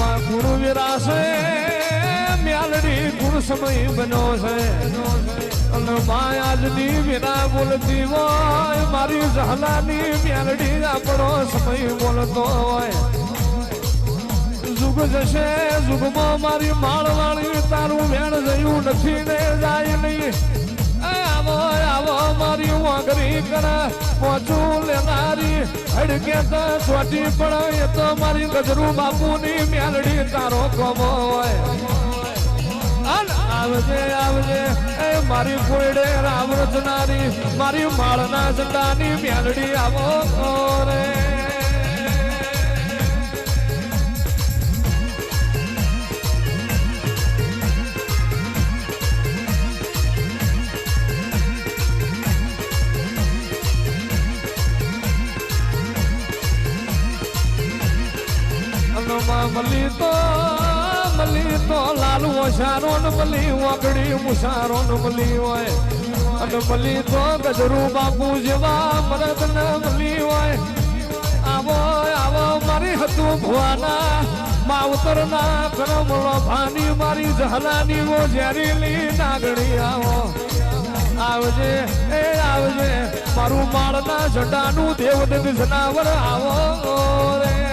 માં ગુરુ વિરાશે મ્યાલડી ગુરુ સમય બનો છે અને માં આજની વિના બોલતી હોય, મારી જહલાની મ્યાલડી આપણો સમય બોલતો હોય. જુગ જશે, જુગમાં મારી માળવાળી તારું વેણ જયું નથી ને જાય નહીં. એ આવો મારી વાંગરી કરે પહોંચું લેનારી. અડકે તો ચોટી પણ એ તો મારી ગજરું બાપુની મેલડી, તારો કોમો આવજે આવજે, એ મારી કોયડે રામ રચનારી, મારી માળના ઝંડાની મેલડી આવો રે. અનમાં મલી તો મલી તો લાલ ઓછારો ને મલી, વાગડી મુસારો ને મલી હોય. અને મલી તો ગજરું બાપુ જેવા મરદ ને મલી હોય. આવો આવો મારી હતું ભુવાના, માવતરના કરમ ભાની મારી જહલાની વો ઝેરીલી નાગણી આવો. આવજે, એ આવજે, મારું માળના ઝંડાનું દેવ જનાવર આવો રે.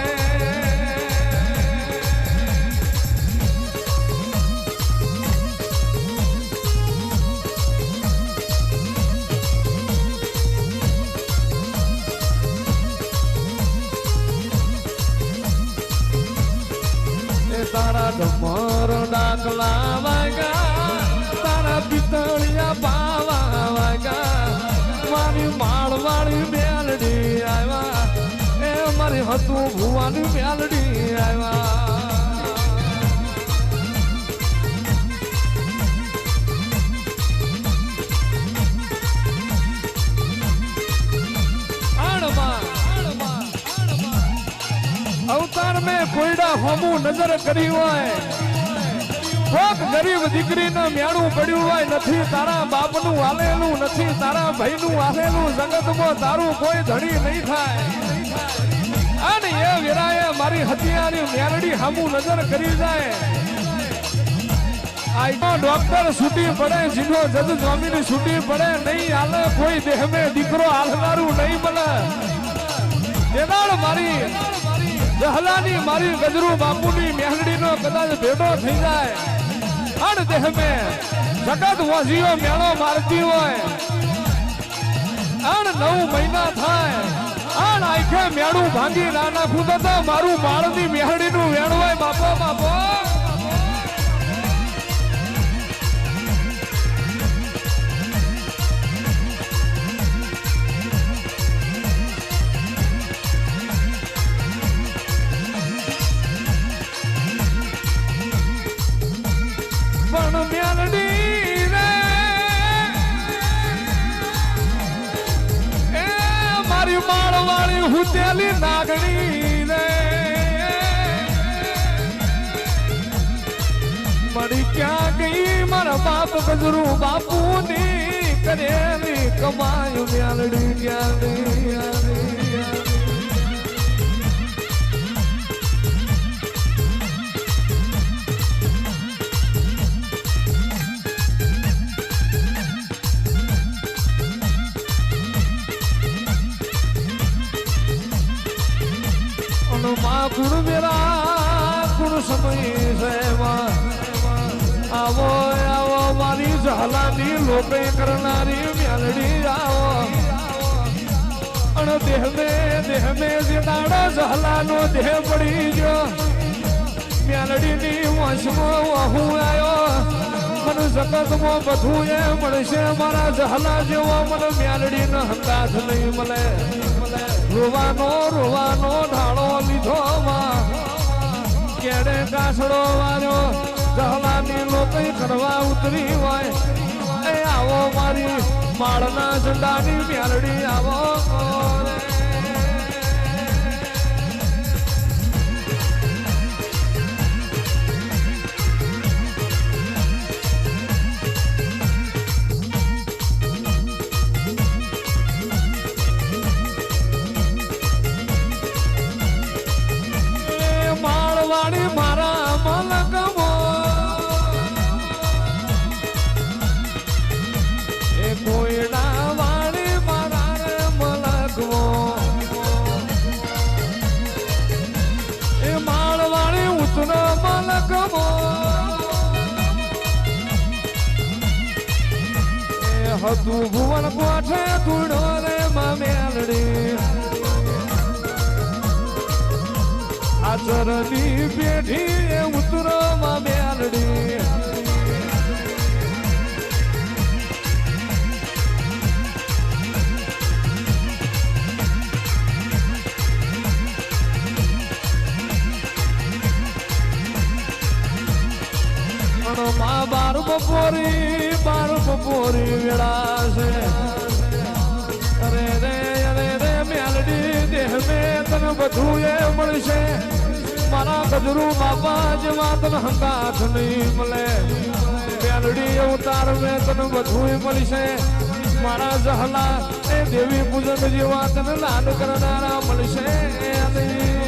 તારા ડમર ડાકલા વાગા, તારા પિતળિયા બાવા વાગા, મારી માળવાળી બેલડી આવ્યા, એ મારી હતું ભુવાની બેલડી આવ્યા. કોયડા હોમું નજર કરી હોય. કોક ગરીબ દીકરીને મેળું પડ્યું હોય, નથી તારા બાપનું આલેલું નથી તારા ભાઈનું આલેલું જગતમાં તારું કોઈ ધણી નહીં થાય. અને એ વેરાએ મારી હત્યાની મેરડી હામું નજર કરી જાય. આઈનો ડોક્ટર છૂટી પડે જીનો જજ સ્વામીની છૂટી પડે, નહીં હાલે કોઈ દેહ દીકરો હાલનારું નહીં બને. તેનાળ મારી જહલાની મારી ગજરુ બાપુની મેહડીનો કદાચ ભેટો થઈ જાય. અણ દેહ મે જગત વસીઓ મેળો મારતી હોય. અણ નવ મહિના થાય. અણ આખે મેળું ભાંગી ના નાખું તો મારું માળની મેહડીનું વેણ હોય બાપો બાપો. હુતેલી નાગણી રે મળી ક્યાં ગઈ મારા બાપ ગજરું બાપુની કરેલી કમાયું મેલડી ક્યાં અને માં ગુણ મેરા ગુણ સમય છે આવો આવો, મારી ઝાલાની લોપે કરનારી મ્યાલડી આવો. અણ દેહ મે દેહ મે જે દાડો ઝાલાનો દેહ પડી ગયો. મ્યાલડીની વંશમાં હું આવ્યો મને જગતમાં બધું એ મળશે, મારા જહલા જેવો મને મ્યાલડી ન હંગાથ નહીં મળે. રોવાનો રોવાનો ઢાળો લીધો કેડે કાસડો વાર્યો જહલાની લોકો કરવા ઉતરી હોય. એ આવો મારી માળના ઝંડાની મ્યાલડી આવો. લખમો હતું ભુવન પોઠે ધૂળો રે મેલડી. આચરની પેઢી ઉતરો મેલડી. માં બાર બપોરી બાર બપોરી વેળા છે. અરે રે અરે રે, મેલડી દેહ મે બધું એ મળશે. મારા ગજરું બાપા જેવા તને હંકાથ નહીં મળે. મેલડી અવતાર મેં તને બધું મળશે. મારા જહલા એ દેવી પૂજન જેવા તને લાડ કરનારા મળશે નહીં.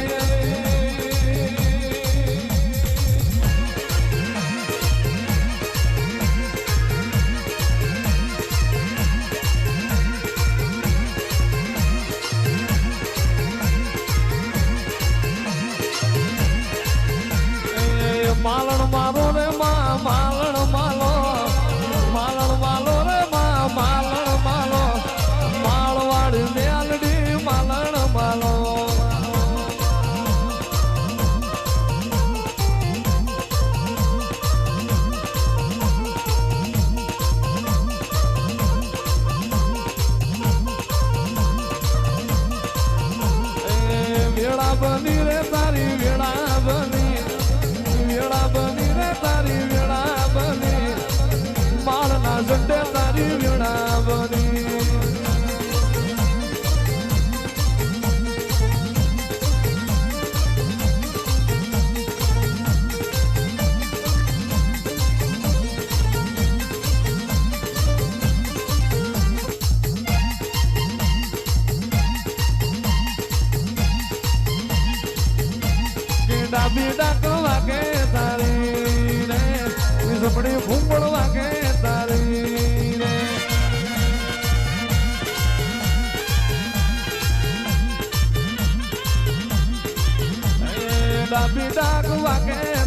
એ વેળા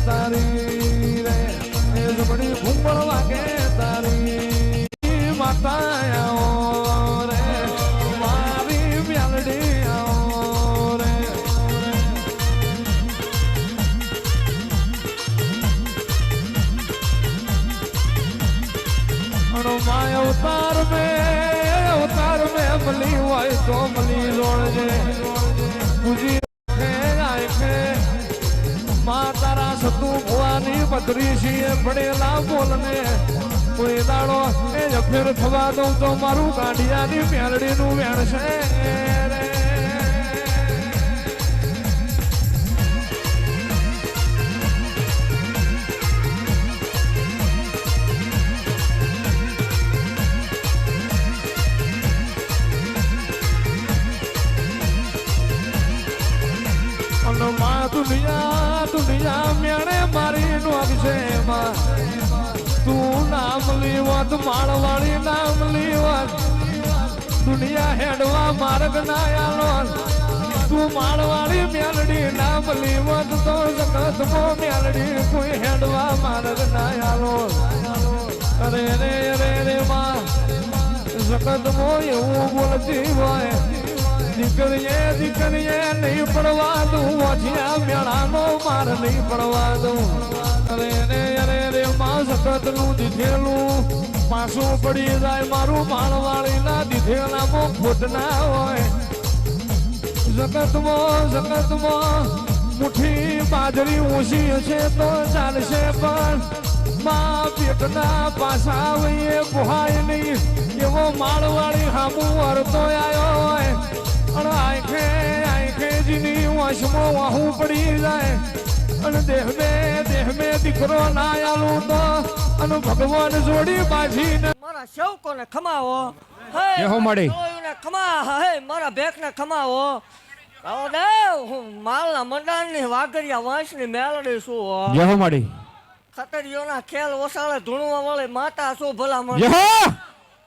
તારી રે ઝપડી ફૂંબળ વાગે તારી માતા મારી મ્યાલડી આવો રે માય અવતાર મે અવતાર મે મલી હોય તો મલી જોડજે પૂજી મા તારા સતુ ભવાની પથરી છીએ પડેલા બોલને. કોઈ દાડો એ જફેર થવા દઉં તો મારું ગાંડિયાની મેલડીનું વેણ છે. રે માં દુનિયા દુનિયા મેળે મારી નોગ છે માં તું નામ લીવત, માળવાળી નામ લીવત. દુનિયા હેડવા માર્ગ ના આલો. તું માળવાળી મેલડી નામ લીવત, તો જગત મો મેલડી કોઈ હેડવા માર્ગ ના આલો. અરે રે રે રે, માં. જગત મો એવું બોલતી હોય દીકરીએ દીકરીએ નહીં પડવા દઉં વાંચ્યા મેળાનો માર નહીં પડવા દઉં અરે રે અરે રે પાછું પડી જાય મારું માળવાળી ના દીધેલામાં ખોટ હોય. જગતમાં જગતમાં મુઠ્ઠી બાજરી ઓછી હશે તો ચાલશે પણ મા પેટના પાછા આવીએ પોહાય નહીં એવો માળવાળી હામું અરતો આવ્યો હોય. અને આંખે આંખે જીની વશમાં વાહું પડી જાય. અને દેહ મે દેહ મે દીકરો ના આલું તો અને ભગવાન જોડી બાજીને મારા સેવકોને ખમાવો. હે હો. જોયુંને ખમા હે મારા ભેખને ખમાવો. આવો દે હું માલના મંડાણની વાઘરિયા વાંસની મેલડી છું હો. જય હો માડી. ખતરીઓના ખેલ ઓસાળે ધૂણવા વાળી માતા શું ભલા જય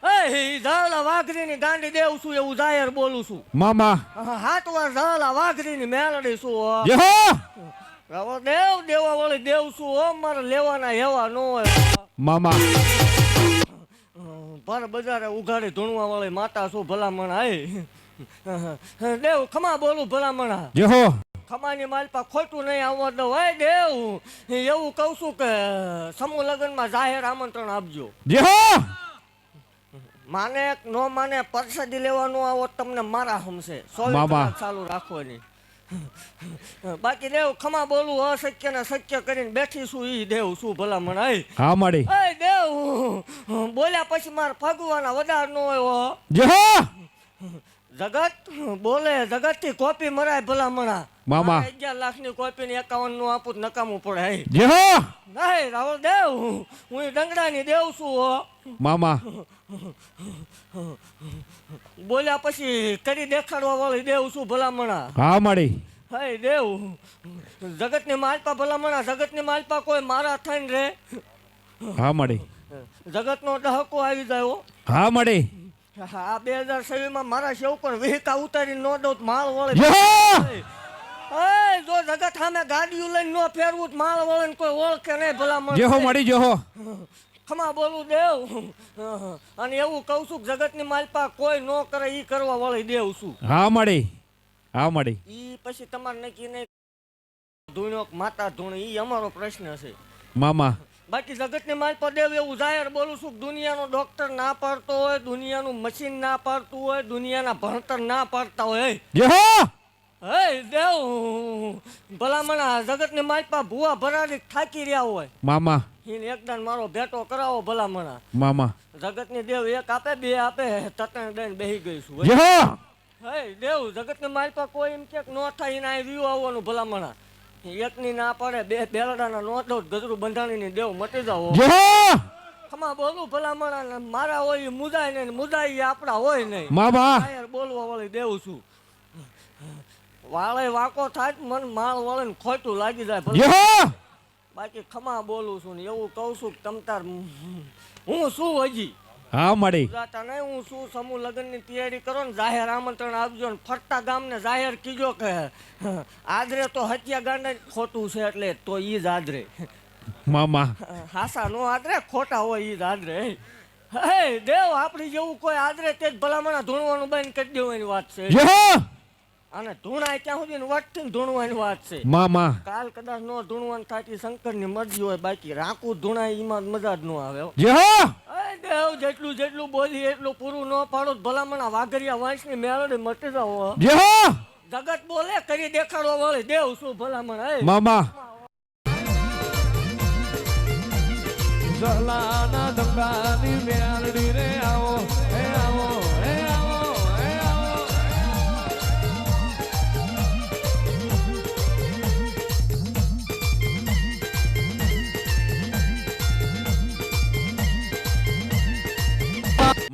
ધાલા વાઘરીની ગાંડી દેવ છું એવું જાહેર બોલું છું. મામા. હાથ વાર ધાલા વાઘરીની મેલડી છું હવે દેવ દેવા વાળી દેવ શું હો? મારે લેવાના હેવા ન હોય. મામા. પર બજારે ઉઘાડી ધૂણવા વાળી માતા શું ભલામણ આય દેવ ખમા બોલું ભલામણ જે હો ખમાની માલપા ખોટું નહીં આવવા દઉં. હે દેવ એવું કહું છું કે સમૂહ લગ્નમાં જાહેર આમંત્રણ આપજો. જે હો માને ન માને પરસાદી લેવાનું આવો તમને મારા હમશે. મામા. ચાલુ રાખવાની. બાકી દેવ ખમા બોલું અશક્ય ને શક્ય કરીને બેઠી છું ઈ દેવ શું ભલામણ આય. હા મળી એ દેવ બોલ્યા પછી મારે ફગવાના વધાર ન હોય હો. જગત? બોલે જગતથી કોપી મરાય ભલામણા મામા. મારે અગિયાર લાખની કોપી ની એકાવનનું આપું નકામું પડે જે હો. નહીં રાહુલ દેવ હું ડંગડા ની દેવ છું હો. મામા. બોલ્યા પછી કરી દેખાડવા વાળી દેવ છું ભલામણા હા મળી હે દેવ જગતની માલપા ભલામણા જગતની માલપા કોઈ મારા થઈને રે. હા મળી જગતનો ડહકો આવી જાય હા. મળી આ બે હજાર છવ્વીસમાં મારા સેવકોને વેહિકા ઉતારી ન દઉં માલ વળે. જે જો જગત સામે ગાડીઓ લઈને ન ફેરવું તો માલ વળે કોઈ ઓળખે નહીં ભલા મળે હો મળી જે હો. ખમા બોલું દેવ. અને એવું કહું છું કે જગતની માલપા કોઈ ન કરે ઈ કરવા વળી દેવ છું. હા મળી. હા મળી. ઈ પછી તમારે નક્કી નહીં. ધૂણ્યો માતા ધૂણે ઈ અમારો પ્રશ્ન છે. મામા બાકી જગતની માલપા દેવ એવું જાહેર બોલું છું દુનિયાનો ડોક્ટર ના પાડતો હોય દુનિયાનું મશીન ના પાડતું હોય દુનિયાના ભણતર ના પાડતા હોય. હો દેવ ભલામણા જગતની માલપા ભૂવા ભરાડી થાકી રહ્યા હોય. મામા. એને એકદમ મારો ભેટો કરાવો ભલામણા. મામા. જગતની દેવ એક આપે બે આપે તતણ દઈને બેહી ગઈ છું. હે. દેવ જગતની માલપા કોઈ એમ કે ન થાય એના વ્યૂ આવવાનું ભલામણા. એકની ના પડે બે બેલડાના નોટો ગજરું બંધાણીની દેવ મટી જાવ ખમા બોલું ભલામણા ને મારા હોય મુદાય ને મુદાય આપણા હોય નહીં. યાર બોલવા વાળી દેવ છું. વાળે વાકો થાય મન માળ વળે ને ખોટું લાગી જાય ભલે. બાકી ખમા બોલું છું ને એવું કહું છું કે તમ તાર હું શું હજી? હા મળી. જાતા નહીં હું શું સમૂહ લગ્નની તૈયારી કરો ને જાહેર આમંત્રણ આપજો ને ફરતા ગામને જાહેર કીજો કે આદરે તો હત્યા ગાંડા ખોટું છે એટલે તો ઈ જ આદરે. મામા. હાસા નો આદરે ખોટા હોય ઈ જ આદરે. હે દેવ આપણી જેવું કોઈ આદરે તે જ ભલામણા ધૂણવાનું બંધ કરી દેવાની વાત છે. અને ધૂણાય ત્યાં સુધી વટથી ધૂણવાની વાત છે. મામા. કાલ કદાચ નો ધૂણવાનું શંકર શંકરની મરજી હોય બાકી રાખું ધૂણાય એમાં મજા જ ન આવે જે હો! દેવ જેટલું જેટલું બોલી એટલું પૂરું ન પાડો. ભલામણ ભલામણા વાઘરિયા વંશની મેળડી મટી જાવ જગત બોલે કરી દેખાડવા વળે. દેવ શું ભલામણ હે મામા. જલાના દંગાની મેળડી રે.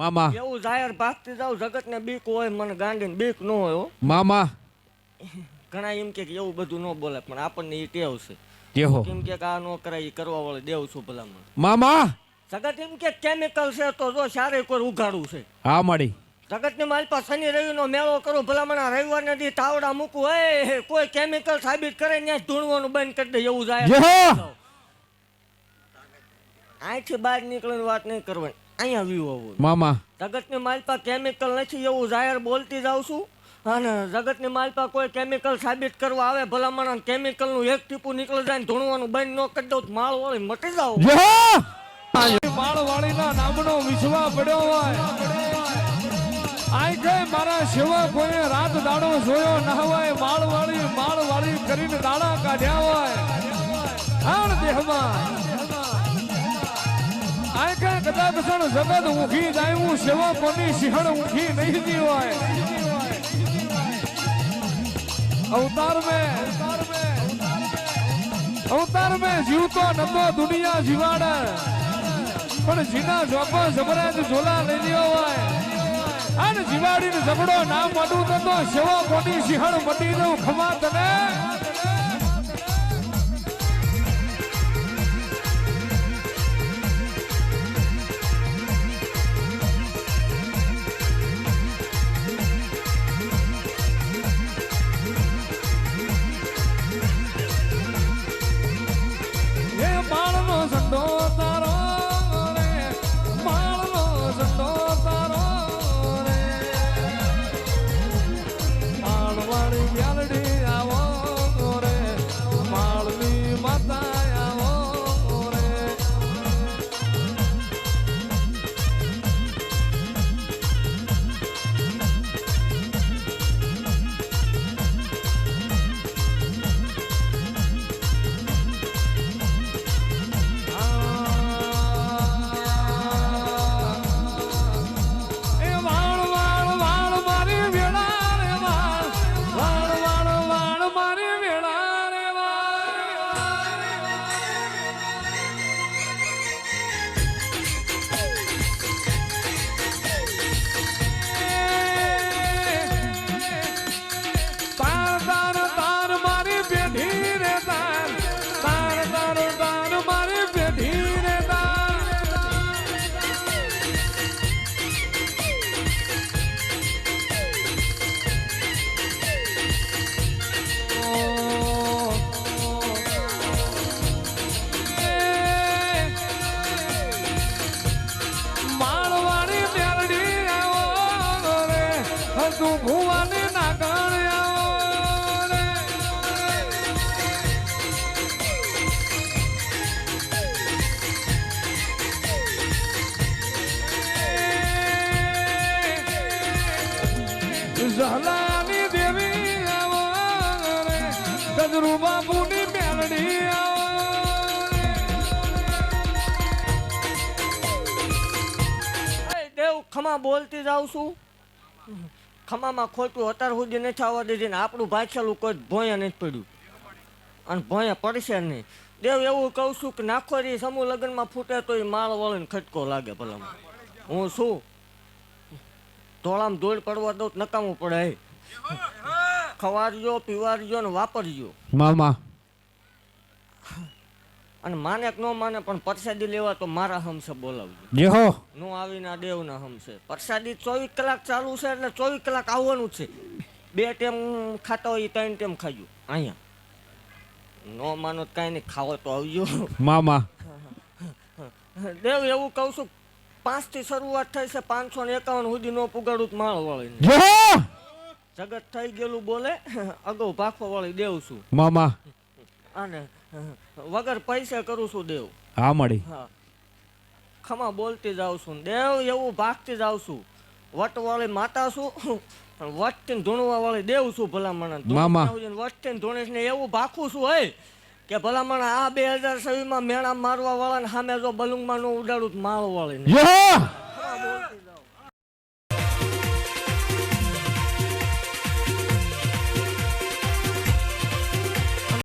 મામા. એવું જાહેર ભાગતી જાવ જગત ને બીક હોય મને ગાંડીને બીક ન હોય હો. મામા. ઘણા એમ કે કે એવું બધું ન બોલે પણ આપણને એ ટેવ છે. કેહો કેમ કે આ ન કરાય એ કરવા વાળો દેવ છું ભલામણ. મામા. જગત એમ કે કેમિકલ છે તો જો સારે કોઈ ઉઘાડું છે. હા મળી. જગતની માલપા શનિ રવિનો મેળો કરો રવિવાર રવિવારના દી તાવડા મૂકું હે કોઈ કેમિકલ સાબિત કરે ત્યાં જ ધૂણવાનું બંધ કરી દે એવું જાય જે અહીંથી બહાર નીકળવાની વાત નહીં કરવાની. અહીંયા વ્યૂ આવવું મામા. જગતની માલપા કેમિકલ નથી એવું જાહેર બોલતી જાઉં છું. અને જગતની માલપા કોઈ કેમિકલ સાબિત કરવા આવે ભલામણ કેમિકલનું એક ટીપું નીકળી જાય ને ધૂણવાનું બંધ ન કરી દઉં માળ વાળી મટી જાવ માળ વાળીના નામનો વિશ્વા પડ્યો હોય. આઈ મારા સેવા કોઈ રાત દાડો જોયો ના હોય માળવાળી માળવાળી કરીને દાડા કાઢ્યા હોય. હાણ દેહમાં. કદાચ સણ જગત જાય, હું સેવા પમી સિંહણ ઊંઘી નહીં દી હોય અવતાર મે અવતાર में જીવતો નતો, દુનિયા જીવાડ. પણ જીના જોપો જબરાજ ઝોલા લઈ લ્યો હોય. અને જીવાડીને ઝઘડો નામ મડું તો સેવા કોની સિંહણ મટી દઉં ખમા તને? ઝહલાની દેવી આવો રે ગજરુ બાપુની મેલડી દેવ, ખમા બોલતી જાઉં છું. ખમામાં ખોટું અત્યાર સુધી નથી આવવા દીધી ને આપણું ભાછેલું કોઈ ભોંયા નથી પડ્યું. અને ભોંયા પડશે નહીં. દેવ, એવું કહું છું કે નાખો રે સમૂહ લગ્નમાં ફૂટે તો એ માળ વળીને ખટકો લાગે ભલામાં હું શું ધોળામાં ધોળ પડવા દઉં નકામું પડે ખવારજો પીવારજો ને વાપરજો. મામા. અને માને કે ન માને પણ પરસાદી લેવા તો મારા હમસે બોલાવજો. જે હો. નો આવીને દેવ દેવના હમસે પ્રસાદી ચોવીસ કલાક ચાલુ છે એટલે ચોવીસ કલાક આવવાનું છે. બે ટાઈમ ખાતા હોય એ ત્રણ ટાઈમ ખાજો. અહીંયા. નો માનો કાંઈ નહીં ખાવો તો આવજો. મામા. દેવ એવું કહું છું પાંચથી શરૂઆત થઈ છે પાંચસો ને એકાવન સુધી નો પુગાડું તો માળ વળીને જગત થઈ ગયેલું બોલે અગાઉ ભાખો વળી દેવ છું. મામા. અને વગર પૈસે કરું છું દેવ. હા મળી. ખમા બોલતી જાઉં છું. દેવ એવું ભાગતી જાઉં છું. વટવાળી માતા છું પણ વટથી ધૂણવા વાળી દેવ છું ભલામણ. મામા. વટથી ધૂણીશ ને એવું ભાખું છું હે. કે ભલામણ આ બે હજાર છવ્વીસમાં મેળા મારવા વાળા ને સામે જો બલુંગમાં નો ઉડાડું માળો વાળી